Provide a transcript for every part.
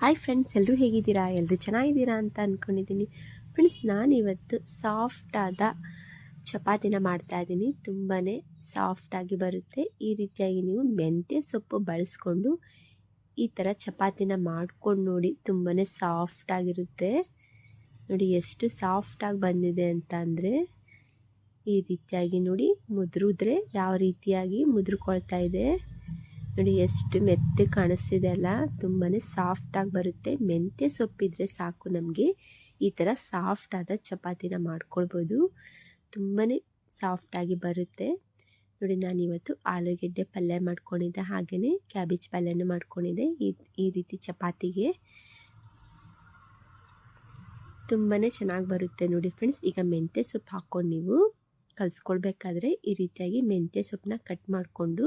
Hi friends ಎಲ್ಲರೂ ಹೇಗಿದ್ದೀರಾ? ಎಲ್ಲರೂ ಚೆನ್ನಾಗಿದ್ದೀರಾ ಅಂತ ಅಂದ್ಕೊಂಡಿದ್ದೀನಿ ಫ್ರೆಂಡ್ಸ್ ನಾನಿವತ್ತು ಸಾಫ್ಟಾದ ಚಪಾತಿನ ಮಾಡ್ತಾ ಇದ್ದೀನಿ. ತುಂಬಾ ಸಾಫ್ಟಾಗಿ ಬರುತ್ತೆ. ಈ ರೀತಿಯಾಗಿ ನೀವು ಮೆಂತ್ಯ ಸೊಪ್ಪು ಬಳಸ್ಕೊಂಡು ಈ ಥರ ಚಪಾತಿನ ಮಾಡ್ಕೊಂಡು ನೋಡಿ ತುಂಬಾ ಸಾಫ್ಟಾಗಿರುತ್ತೆ ನೋಡಿ ಎಷ್ಟು ಸಾಫ್ಟಾಗಿ ಬಂದಿದೆ ಅಂತ ಅಂದರೆ ಈ ರೀತಿಯಾಗಿ ನೋಡಿ ಮುದ್ರಿದ್ರೆ ಯಾವ ರೀತಿಯಾಗಿ ಮುದ್ರಿಕೊಳ್ತಾ ಇದೆ. ನೋಡಿ, ಎಷ್ಟು ಮೆತ್ತೆ ಕಾಣಿಸ್ತಿದೆ ಅಲ್ಲ? ತುಂಬಾ ಸಾಫ್ಟಾಗಿ ಬರುತ್ತೆ. ಮೆಂತ್ಯ ಸೊಪ್ಪಿದ್ರೆ ಸಾಕು ನಮಗೆ. ಈ ಥರ ಸಾಫ್ಟಾದ ಚಪಾತಿನ ಮಾಡ್ಕೊಳ್ಬೋದು. ತುಂಬಾ ಸಾಫ್ಟಾಗಿ ಬರುತ್ತೆ. ನೋಡಿ ನಾನು ಇವತ್ತು ಆಲೂಗೆಡ್ಡೆ ಪಲ್ಯ ಮಾಡ್ಕೊಂಡಿದ್ದೆ. ಹಾಗೆಯೇ ಕ್ಯಾಬೇಜ್ ಪಲ್ಯನೂ ಮಾಡ್ಕೊಂಡಿದ್ದೆ ಈ ಈ ರೀತಿ ಚಪಾತಿಗೆ. ತುಂಬಾ ಚೆನ್ನಾಗಿ ಬರುತ್ತೆ ನೋಡಿ ಫ್ರೆಂಡ್ಸ್ ಈಗ ಮೆಂತ್ಯ ಸೊಪ್ಪು ಹಾಕ್ಕೊಂಡು ನೀವು ಕಲಿಸ್ಕೊಳ್ಬೇಕಾದ್ರೆ ಈ ರೀತಿಯಾಗಿ ಮೆಂತ್ಯ ಸೊಪ್ಪನ್ನ ಕಟ್ ಮಾಡಿಕೊಂಡು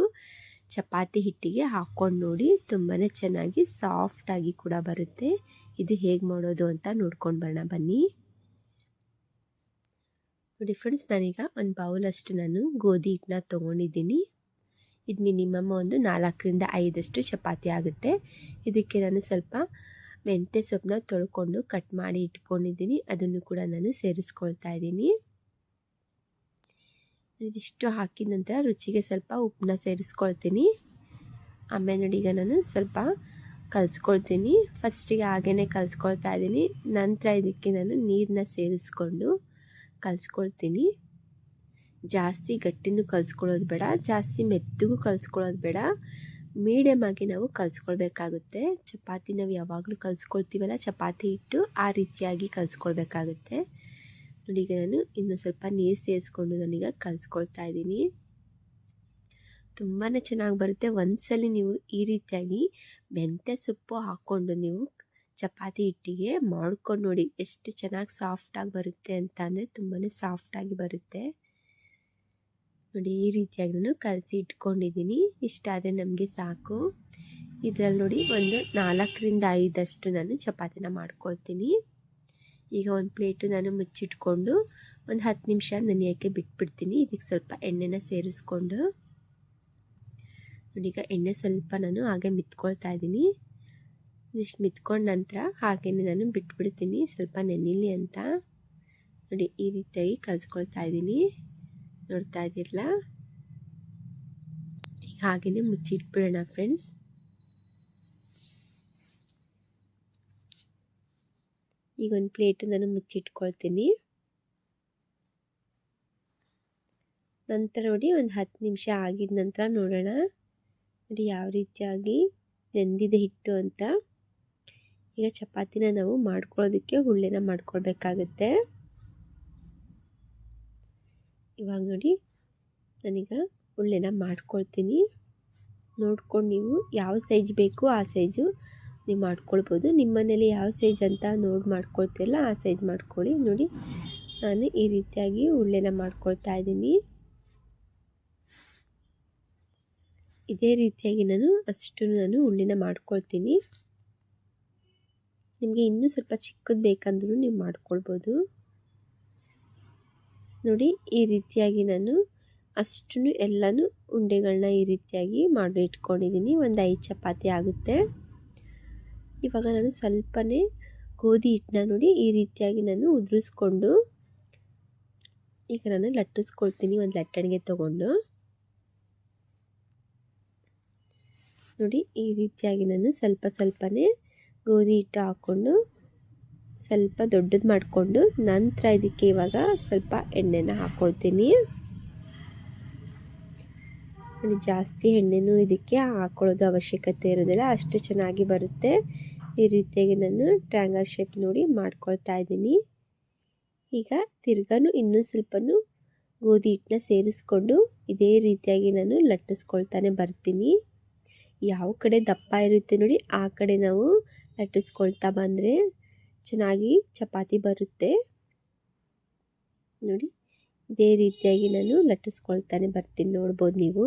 ಚಪಾತಿ ಹಿಟ್ಟಿಗೆ ಹಾಕ್ಕೊಂಡು ನೋಡಿ ತುಂಬಾ ಚೆನ್ನಾಗಿ ಸಾಫ್ಟಾಗಿ ಕೂಡ ಬರುತ್ತೆ. ಇದು ಹೇಗೆ ಮಾಡೋದು ಅಂತ ನೋಡ್ಕೊಂಡು ಬರೋಣ, ಬನ್ನಿ. ನೋಡಿ ಫ್ರೆಂಡ್ಸ್ ನಾನೀಗ ಒಂದು ಬೌಲಷ್ಟು ನಾನು ಗೋಧಿ ಹಿಟ್ಟನ್ನ ತೊಗೊಂಡಿದ್ದೀನಿ. ಇದು ಮಿನಿಮಮ್ ಒಂದು ನಾಲ್ಕರಿಂದ ಐದಷ್ಟು ಚಪಾತಿ ಆಗುತ್ತೆ. ಇದಕ್ಕೆ ನಾನು ಸ್ವಲ್ಪ ಮೆಂತ್ಯ ಸೊಪ್ಪನ್ನ ತೊಳ್ಕೊಂಡು ಕಟ್ ಮಾಡಿ ಇಟ್ಕೊಂಡಿದ್ದೀನಿ. ಅದನ್ನು ಕೂಡ ನಾನು ಸೇರಿಸ್ಕೊಳ್ತಾ ಇದ್ದೀನಿ. ಇದಿಷ್ಟು ಹಾಕಿದ ನಂತರ ರುಚಿಗೆ ಸ್ವಲ್ಪ ಉಪ್ಪನ್ನ ಸೇರಿಸ್ಕೊಳ್ತೀನಿ. ಆಮೇಲೆ ನೋಡಿ ಈಗ ನಾನು ಸ್ವಲ್ಪ ಕಲಿಸ್ಕೊಳ್ತೀನಿ. ಫಸ್ಟಿಗೆ ಹಾಗೇ ಕಲಿಸ್ಕೊಳ್ತಾ ಇದ್ದೀನಿ. ನಂತರ ಇದಕ್ಕೆ ನಾನು ನೀರನ್ನ ಸೇರಿಸ್ಕೊಂಡು ಕಲಿಸ್ಕೊಳ್ತೀನಿ. ಜಾಸ್ತಿ ಗಟ್ಟಿನೂ ಕಲಿಸ್ಕೊಳ್ಳೋದು ಬೇಡ. ಜಾಸ್ತಿ ಮೆತ್ತಗೂ ಕಲಿಸ್ಕೊಳ್ಳೋದು ಬೇಡ. ಮೀಡಿಯಮ್ ಆಗಿ ನಾವು ಕಲಿಸ್ಕೊಳ್ಬೇಕಾಗುತ್ತೆ. ಚಪಾತಿ ನಾವು ಯಾವಾಗಲೂ ಕಲಿಸ್ಕೊಳ್ತೀವಲ್ಲ, ಚಪಾತಿ ಇಟ್ಟು ಆ ರೀತಿಯಾಗಿ ಕಲಿಸ್ಕೊಳ್ಬೇಕಾಗುತ್ತೆ. ನೋಡಿ ನಾನು ಇನ್ನು ಸ್ವಲ್ಪ ನೀರು ಸೇರಿಸ್ಕೊಂಡು ನಾನೀಗ ಕಲಿಸ್ಕೊಳ್ತಾ ಇದ್ದೀನಿ. ತುಂಬಾ ಚೆನ್ನಾಗಿ ಬರುತ್ತೆ. ಒಂದ್ಸಲಿ ನೀವು ಈ ರೀತಿಯಾಗಿ ಮೆಂತ್ಯ ಸೊಪ್ಪು ಹಾಕ್ಕೊಂಡು ನೀವು ಚಪಾತಿ ಹಿಟ್ಟಿಗೆ ಮಾಡ್ಕೊಂಡು ನೋಡಿ ಎಷ್ಟು ಚೆನ್ನಾಗಿ ಸಾಫ್ಟಾಗಿ ಬರುತ್ತೆ ಅಂತ ಅಂದರೆ ತುಂಬಾ ಸಾಫ್ಟಾಗಿ ಬರುತ್ತೆ. ನೋಡಿ ಈ ರೀತಿಯಾಗಿ ನಾನು ಕಲಸಿ ಇಟ್ಕೊಂಡಿದ್ದೀನಿ. ಇಷ್ಟಾದರೆ ನಮಗೆ ಸಾಕು. ಇದರಲ್ಲಿ ನೋಡಿ ಒಂದು ನಾಲ್ಕರಿಂದ ಐದಷ್ಟು ನಾನು ಚಪಾತಿನ ಮಾಡ್ಕೊಳ್ತೀನಿ. ಈಗ ಒಂದು ಪ್ಲೇಟು ನಾನು ಮುಚ್ಚಿಟ್ಕೊಂಡು ಒಂದು ಹತ್ತು ನಿಮಿಷ ನೆನೆಯೋಕ್ಕೆ ಬಿಟ್ಬಿಡ್ತೀನಿ. ಇದಕ್ಕೆ ಸ್ವಲ್ಪ ಎಣ್ಣೆನ ಸೇರಿಸ್ಕೊಂಡು. ನೋಡಿ, ಈಗ ಎಣ್ಣೆ ಸ್ವಲ್ಪ ನಾನು ಹಾಗೆ ಮಿತ್ಕೊಳ್ತಾ ಇದ್ದೀನಿ. ಇದಿಷ್ಟು ಮಿತ್ಕೊಂಡ ನಂತರ ಹಾಗೆಯೇ ನಾನು ಬಿಟ್ಬಿಡ್ತೀನಿ. ಸ್ವಲ್ಪ ನೆನಿಲಿ ಅಂತ. ನೋಡಿ, ಈ ರೀತಿಯಾಗಿ ಕಲಿಸ್ಕೊಳ್ತಾ ಇದ್ದೀನಿ. ನೋಡ್ತಾ ಇದ್ದಿರಲ್ಲ? ಈಗ ಹಾಗೆಯೇ ಮುಚ್ಚಿಟ್ಬಿಡೋಣ, ಫ್ರೆಂಡ್ಸ್. ಈಗ ಒಂದು ಪ್ಲೇಟ್ ನಾನು ಮುಚ್ಚಿಟ್ಕೊಳ್ತೀನಿ. ನಂತರ ನೋಡಿ ಒಂದು ಹತ್ತು ನಿಮಿಷ ಆಗಿದ ನಂತರ ನೋಡೋಣ. ನೋಡಿ ಯಾವ ರೀತಿಯಾಗಿ ನೆಂದಿದೆ ಹಿಟ್ಟು ಅಂತ. ಈಗ ಚಪಾತಿನ ನಾವು ಮಾಡ್ಕೊಳ್ಳೋದಕ್ಕೆ ಹುಳ್ಳೆನ ಮಾಡ್ಕೊಳ್ಬೇಕಾಗತ್ತೆ. ಇವಾಗ ನೋಡಿ ನಾನೀಗ ಹುಳ್ಳೆನ ಮಾಡ್ಕೊಳ್ತೀನಿ. ನೋಡ್ಕೊಂಡು ನೀವು ಯಾವ ಸೈಜ್ ಬೇಕು ಆ ಸೈಜು ನೀವು ಮಾಡ್ಕೊಳ್ಬೋದು. ನಿಮ್ಮ ಮನೇಲಿ ಯಾವ ಸೈಜ್ ಅಂತ ನೋಡಿ ಮಾಡ್ಕೊಳ್ತಿರಲ್ಲ ಆ ಸೈಜ್ ಮಾಡ್ಕೊಳ್ಳಿ. ನೋಡಿ, ನಾನು ಈ ರೀತಿಯಾಗಿ ಉಳ್ಳೆನ ಮಾಡ್ಕೊಳ್ತಾ ಇದ್ದೀನಿ. ಇದೇ ರೀತಿಯಾಗಿ ನಾನು ಅಷ್ಟು ನಾನು ಉಳ್ಳಿನ ಮಾಡ್ಕೊಳ್ತೀನಿ. ನಿಮಗೆ ಇನ್ನೂ ಸ್ವಲ್ಪ ಚಿಕ್ಕದು ಬೇಕಂದ್ರೂ ನೀವು ಮಾಡ್ಕೊಳ್ಬೋದು. ನೋಡಿ, ಈ ರೀತಿಯಾಗಿ ನಾನು ಅಷ್ಟು ಎಲ್ಲನೂ ಉಂಡೆಗಳನ್ನ ಈ ರೀತಿಯಾಗಿ ಮಾಡಿ ಇಟ್ಕೊಂಡಿದ್ದೀನಿ ಒಂದು ಐದು ಚಪಾತಿ ಆಗುತ್ತೆ. ಇವಾಗ ನಾನು ಸ್ವಲ್ಪನೇ ಗೋಧಿ ಹಿಟ್ಟನ್ನ ನೋಡಿ ಈ ರೀತಿಯಾಗಿ ನಾನು ಉದುರಿಸ್ಕೊಂಡು ಈಗ ನಾನು ಲಟ್ಟಿಸ್ಕೊಳ್ತೀನಿ ಒಂದು ಲಟ್ಟಣಿಗೆ ತೊಗೊಂಡು. ನೋಡಿ ಈ ರೀತಿಯಾಗಿ ನಾನು ಸ್ವಲ್ಪ ಸ್ವಲ್ಪನೇ ಗೋಧಿ ಹಿಟ್ಟು ಹಾಕ್ಕೊಂಡು ಸ್ವಲ್ಪ ದೊಡ್ಡದು ಮಾಡಿಕೊಂಡು ನಂತರ ಇದಕ್ಕೆ ಇವಾಗ ಸ್ವಲ್ಪ ಎಣ್ಣೆನ ಹಾಕ್ಕೊಳ್ತೀನಿ ನೋಡಿ ಜಾಸ್ತಿ ಎಣ್ಣೆನೂ ಇದಕ್ಕೆ ಹಾಕೊಳ್ಳೋದು ಅವಶ್ಯಕತೆ ಇರೋದಿಲ್ಲ. ಅಷ್ಟು ಚೆನ್ನಾಗಿ ಬರುತ್ತೆ. ಈ ರೀತಿಯಾಗಿ ನಾನು ಟ್ರ್ಯಾಂಗಲ್ ಶೇಪ್ ನೋಡಿ ಮಾಡ್ಕೊಳ್ತಾ ಇದ್ದೀನಿ. ಈಗ ತಿರ್ಗಾನು ಇನ್ನೂ ಸ್ವಲ್ಪನೂ ಗೋಧಿ ಹಿಟ್ಟನ್ನ ಸೇರಿಸ್ಕೊಂಡು ಇದೇ ರೀತಿಯಾಗಿ ನಾನು ಲಟ್ಟಿಸ್ಕೊಳ್ತಾನೆ ಬರ್ತೀನಿ. ಯಾವ ಕಡೆ ದಪ್ಪ ಇರುತ್ತೆ ನೋಡಿ, ಆ ಕಡೆ ನಾವು ಲಟ್ಟಿಸ್ಕೊಳ್ತಾ ಬಂದರೆ ಚೆನ್ನಾಗಿ ಚಪಾತಿ ಬರುತ್ತೆ. ನೋಡಿ, ಇದೇ ರೀತಿಯಾಗಿ ನಾನು ಲಟ್ಟಿಸ್ಕೊಳ್ತಾನೆ ಬರ್ತೀನಿ. ನೋಡ್ಬೋದು ನೀವು.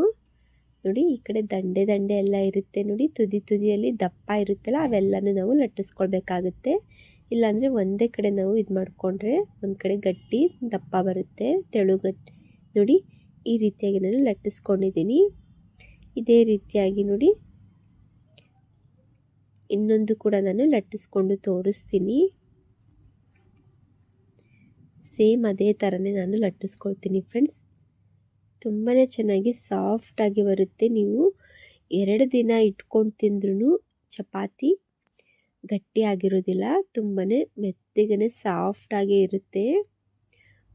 ನೋಡಿ, ಈ ಕಡೆ ದಂಡೆ ದಂಡೆ ಎಲ್ಲ ಇರುತ್ತೆ ನೋಡಿ. ತುದಿ ತುದಿಯಲ್ಲಿ ದಪ್ಪ ಇರುತ್ತಲ್ಲ, ಅವೆಲ್ಲನೂ ನಾವು ಲಟ್ಟಿಸ್ಕೊಳ್ಬೇಕಾಗುತ್ತೆ. ಇಲ್ಲಾಂದರೆ ಒಂದೇ ಕಡೆ ನಾವು ಇದು ಮಾಡಿಕೊಂಡ್ರೆ ಒಂದು ಕಡೆ ಗಟ್ಟಿ ದಪ್ಪ ಬರುತ್ತೆ ತೆಳು ಗಟ್ಟಿ ನೋಡಿ. ಈ ರೀತಿಯಾಗಿ ನಾನು ಲಟ್ಟಿಸ್ಕೊಂಡಿದ್ದೀನಿ. ಇದೇ ರೀತಿಯಾಗಿ ನೋಡಿ. ಇನ್ನೊಂದು ಕೂಡ ನಾನು ಲಟ್ಟಿಸ್ಕೊಂಡು ತೋರಿಸ್ತೀನಿ. ಸೇಮ್ ಅದೇ ಥರನೇ ನಾನು ಲಟ್ಟಿಸ್ಕೊಳ್ತೀನಿ, ಫ್ರೆಂಡ್ಸ್. ತುಂಬಾ ಚೆನ್ನಾಗಿ ಸಾಫ್ಟಾಗಿ ಬರುತ್ತೆ. ನೀವು ಎರಡು ದಿನ ಇಟ್ಕೊಂಡು ತಿಂದ್ರೂ ಚಪಾತಿ ಗಟ್ಟಿಯಾಗಿರೋದಿಲ್ಲ. ತುಂಬಾ ಮೆತ್ತಗೆ ಸಾಫ್ಟಾಗೇ ಇರುತ್ತೆ.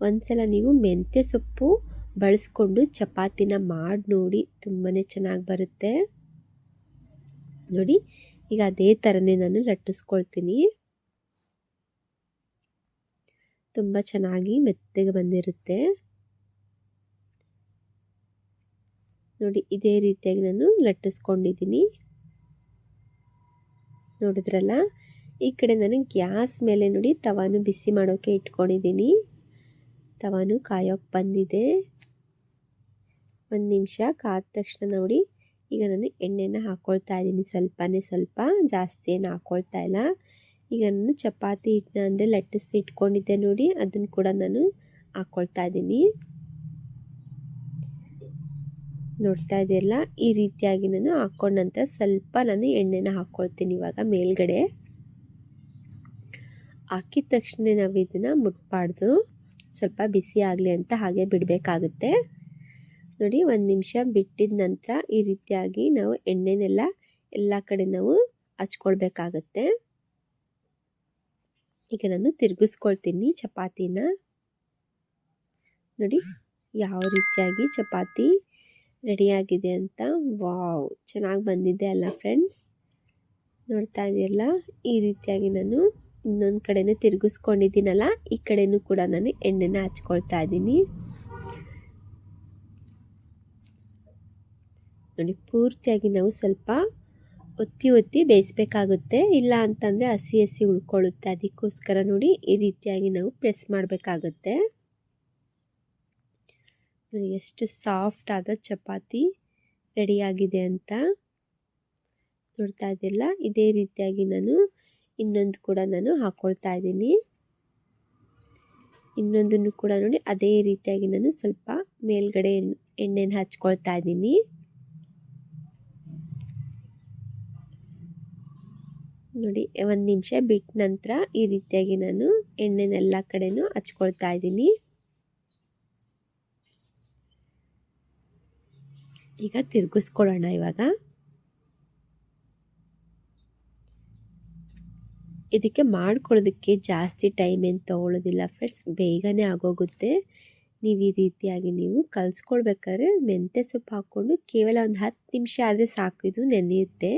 ಒಂದ್ಸಲ ನೀವು ಮೆಂತ್ಯ ಸೊಪ್ಪು ಬಳಸ್ಕೊಂಡು ಚಪಾತಿನ ಮಾಡಿ ನೋಡಿ ತುಂಬಾ ಚೆನ್ನಾಗಿ ಬರುತ್ತೆ. ನೋಡಿ, ಈಗ ಅದೇ ಥರನೇ ನಾನು ಲಟ್ಟಿಸ್ಕೊಳ್ತೀನಿ. ತುಂಬ ಚೆನ್ನಾಗಿ ಮೆತ್ತಗೆ ಬಂದಿರುತ್ತೆ. ನೋಡಿ, ಇದೇ ರೀತಿಯಾಗಿ ನಾನು ಲಟ್ಟಿಸ್ಕೊಂಡಿದ್ದೀನಿ. ನೋಡಿದ್ರಲ್ಲ? ಈ ಕಡೆ ನಾನು ಗ್ಯಾಸ್ ಮೇಲೆ ನೋಡಿ, ತವಾನು ಬಿಸಿ ಮಾಡೋಕ್ಕೆ ಇಟ್ಕೊಂಡಿದ್ದೀನಿ. ತವಾನು ಕಾಯೋಕ್ಕೆ ಬಂದಿದೆ. ಒಂದು ನಿಮಿಷ ಕಾದ ತಕ್ಷಣ ನೋಡಿ, ಈಗ ನಾನು ಎಣ್ಣೆನ ಹಾಕ್ಕೊಳ್ತಾ ಇದ್ದೀನಿ ಸ್ವಲ್ಪನೇ ಸ್ವಲ್ಪ, ಜಾಸ್ತಿ ಏನು ಹಾಕ್ಕೊಳ್ತಾ ಇಲ್ಲ. ಈಗ ನಾನು ಚಪಾತಿ ಹಿಟ್ಟನ್ನ ಅಂದರೆ ಲಟ್ಟಿಸಿ ಇಟ್ಕೊಂಡಿದ್ದೆ ನೋಡಿ, ಅದನ್ನು ಕೂಡ ನಾನು ಹಾಕ್ಕೊಳ್ತಾ ಇದ್ದೀನಿ. ನೋಡ್ತಾ ಇದೆಯಲ್ಲ ಈ ರೀತಿಯಾಗಿ ನಾನು ಹಾಕ್ಕೊಂಡ ನಂತರ ಸ್ವಲ್ಪ ನಾನು ಎಣ್ಣೆನ ಹಾಕ್ಕೊಳ್ತೀನಿ ಇವಾಗ ಮೇಲ್ಗಡೆ. ಹಾಕಿದ ತಕ್ಷಣ ನಾವು ಇದನ್ನು ಮುಟ್ಬಾರ್ದು. ಸ್ವಲ್ಪ ಬಿಸಿ ಆಗಲಿ ಅಂತ ಹಾಗೆ ಬಿಡಬೇಕಾಗುತ್ತೆ. ನೋಡಿ, ಒಂದು ನಿಮಿಷ ಬಿಟ್ಟಿದ ನಂತರ ಈ ರೀತಿಯಾಗಿ ನಾವು ಎಣ್ಣೆನೆಲ್ಲ ಎಲ್ಲ ಕಡೆ ನಾವು ಹಚ್ಕೊಳ್ಬೇಕಾಗತ್ತೆ. ಈಗ ನಾನು ತಿರುಗಿಸ್ಕೊಳ್ತೀನಿ ಚಪಾತಿನ. ನೋಡಿ, ಯಾವ ರೀತಿಯಾಗಿ ಚಪಾತಿ ರೆಡಿಯಾಗಿದೆ ಅಂತ. ವಾವ್, ಚೆನ್ನಾಗಿ ಬಂದಿದೆ ಅಲ್ಲ ಫ್ರೆಂಡ್ಸ್ ನೋಡ್ತಾ ಇದೆಯಲ್ಲ ಈ ರೀತಿಯಾಗಿ ನಾನು ಇನ್ನೊಂದು ಕಡೆನೂ ತಿರುಗಿಸ್ಕೊಂಡಿದ್ದೀನಲ್ಲ, ಈ ಕಡೆನೂ ಕೂಡ ನಾನು ಎಣ್ಣೆನ ಹಚ್ಕೊಳ್ತಾ ಇದ್ದೀನಿ. ನೋಡಿ, ಪೂರ್ತಿಯಾಗಿ ನಾವು ಸ್ವಲ್ಪ ಒತ್ತಿ ಒತ್ತಿ ಬೇಯಿಸ್ಬೇಕಾಗುತ್ತೆ. ಇಲ್ಲ ಅಂತಂದರೆ ಹಸಿ ಹಸಿ ಉಳ್ಕೊಳ್ಳುತ್ತೆ. ಅದಕ್ಕೋಸ್ಕರ ನೋಡಿ, ಈ ರೀತಿಯಾಗಿ ನಾವು ಪ್ರೆಸ್ ಮಾಡಬೇಕಾಗುತ್ತೆ. ನೋಡಿ ಎಷ್ಟು ಸಾಫ್ಟ್ ಆದ ಚಪಾತಿ ರೆಡಿಯಾಗಿದೆ ಅಂತ ನೋಡ್ತಾ ಇದ್ದಿಲ್ಲ. ಇದೇ ರೀತಿಯಾಗಿ ನಾನು ಇನ್ನೊಂದು ಕೂಡ ನಾನು ಹಾಕ್ಕೊಳ್ತಾ ಇದ್ದೀನಿ. ಇನ್ನೊಂದನ್ನು ಕೂಡ ನೋಡಿ, ಅದೇ ರೀತಿಯಾಗಿ ನಾನು ಸ್ವಲ್ಪ ಮೇಲ್ಗಡೆ ಎಣ್ಣೆನ ಹಚ್ಕೊಳ್ತಾ ಇದ್ದೀನಿ. ನೋಡಿ, ಒಂದು ನಿಮಿಷ ಬಿಟ್ಟ ನಂತರ ಈ ರೀತಿಯಾಗಿ ನಾನು ಎಣ್ಣೆನೆಲ್ಲ ಕಡೆನೂ ಹಚ್ಕೊಳ್ತಾ ಇದ್ದೀನಿ. ಈಗ ತಿರುಗಿಸ್ಕೊಳ್ಳೋಣ ಇವಾಗ. ಇದಕ್ಕೆ ಮಾಡ್ಕೊಳ್ಳೋದಕ್ಕೆ ಜಾಸ್ತಿ ಟೈಮ್ ಏನು ತೊಗೊಳ್ಳೋದಿಲ್ಲ ಫ್ರೆಂಡ್ಸ್ ಬೇಗನೆ ಆಗೋಗುತ್ತೆ. ನೀವು ಈ ರೀತಿಯಾಗಿ ನೀವು ಕಲಿಸ್ಕೊಳ್ಬೇಕಾದ್ರೆ ಮೆಂತ್ಯ ಸೊಪ್ಪು ಹಾಕ್ಕೊಂಡು ಕೇವಲ ಒಂದು ಹತ್ತು ನಿಮಿಷ ಆದರೆ ಸಾಕು. ಇದು ನೆನೆಯುತ್ತೆ.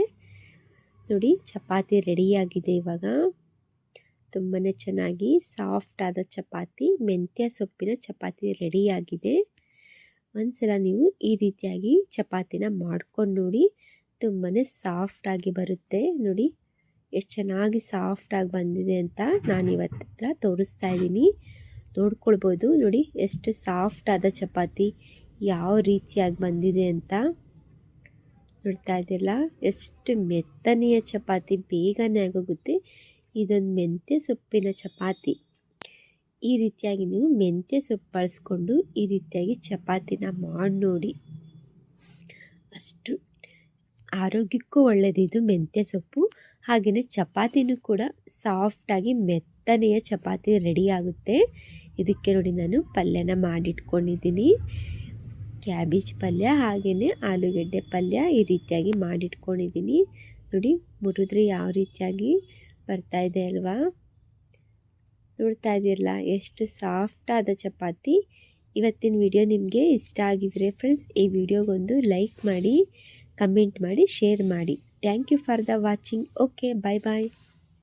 ನೋಡಿ, ಚಪಾತಿ ರೆಡಿಯಾಗಿದೆ ಇವಾಗ. ತುಂಬಾ ಚೆನ್ನಾಗಿ ಸಾಫ್ಟ್ ಆದ ಚಪಾತಿ, ಮೆಂತ್ಯ ಸೊಪ್ಪಿನ ಚಪಾತಿ ರೆಡಿಯಾಗಿದೆ ಒಂದ್ಸಲ ನೀವು ಈ ರೀತಿಯಾಗಿ ಚಪಾತಿನ ಮಾಡ್ಕೊಂಡು ನೋಡಿ ತುಂಬಾ ಸಾಫ್ಟಾಗಿ ಬರುತ್ತೆ. ನೋಡಿ ಎಷ್ಟು ಚೆನ್ನಾಗಿ ಸಾಫ್ಟಾಗಿ ಬಂದಿದೆ ಅಂತ ನಾನು ಇವತ್ತಿರ ತೋರಿಸ್ತಾ ಇದ್ದೀನಿ. ನೋಡ್ಕೊಳ್ಬೋದು. ನೋಡಿ ಎಷ್ಟು ಸಾಫ್ಟ್ ಆದ ಚಪಾತಿ ಯಾವ ರೀತಿಯಾಗಿ ಬಂದಿದೆ ಅಂತ. ನೋಡ್ತಾ ಇದ್ದಿಲ್ಲ ಎಷ್ಟು ಮೆತ್ತನೆಯ ಚಪಾತಿ, ಬೇಗನೆ ಆಗೋಗುತ್ತೆ. ಇದೊಂದು ಮೆಂತ್ಯ ಸೊಪ್ಪಿನ ಚಪಾತಿ. ಈ ರೀತಿಯಾಗಿ ನೀವು ಮೆಂತ್ಯ ಸೊಪ್ಪು ಬಳಸ್ಕೊಂಡು ಈ ರೀತಿಯಾಗಿ ಚಪಾತಿನ ಮಾಡಿ ನೋಡಿ. ಅಷ್ಟು ಆರೋಗ್ಯಕ್ಕೂ ಒಳ್ಳೆಯದಿದು ಮೆಂತ್ಯ ಸೊಪ್ಪು. ಹಾಗೆಯೇ ಚಪಾತಿನೂ ಕೂಡ ಸಾಫ್ಟಾಗಿ ಮೆತ್ತನೆಯ ಚಪಾತಿ ರೆಡಿ ಆಗುತ್ತೆ. ಇದಕ್ಕೆ ನೋಡಿ ನಾನು ಪಲ್ಯನ ಮಾಡಿಟ್ಕೊಂಡಿದ್ದೀನಿ. ಕ್ಯಾಬೇಜ್ ಪಲ್ಯ, ಹಾಗೆಯೇ ಆಲೂಗೆಡ್ಡೆ ಪಲ್ಯ ಈ ರೀತಿಯಾಗಿ ಮಾಡಿಟ್ಕೊಂಡಿದ್ದೀನಿ. ನೋಡಿ ಮುರಿದ್ರೆ ಯಾವ ರೀತಿಯಾಗಿ ಬರ್ತಾ ಇದೆ ಅಲ್ವಾ? ನೋಡ್ತಾ ಇದ್ದೀರಲ್ಲ, ಎಷ್ಟು ಸಾಫ್ಟ್ ಆದ ಚಪಾತಿ. ಇವತ್ತಿನ ವಿಡಿಯೋ ನಿಮಗೆ ಇಷ್ಟ ಆಗಿದ್ರೆ ಫ್ರೆಂಡ್ಸ್ ಈ ವಿಡಿಯೋಗೊಂದು ಲೈಕ್ ಮಾಡಿ ಕಮೆಂಟ್ ಮಾಡಿ ಶೇರ್ ಮಾಡಿ. Thank you for the watching okay bye bye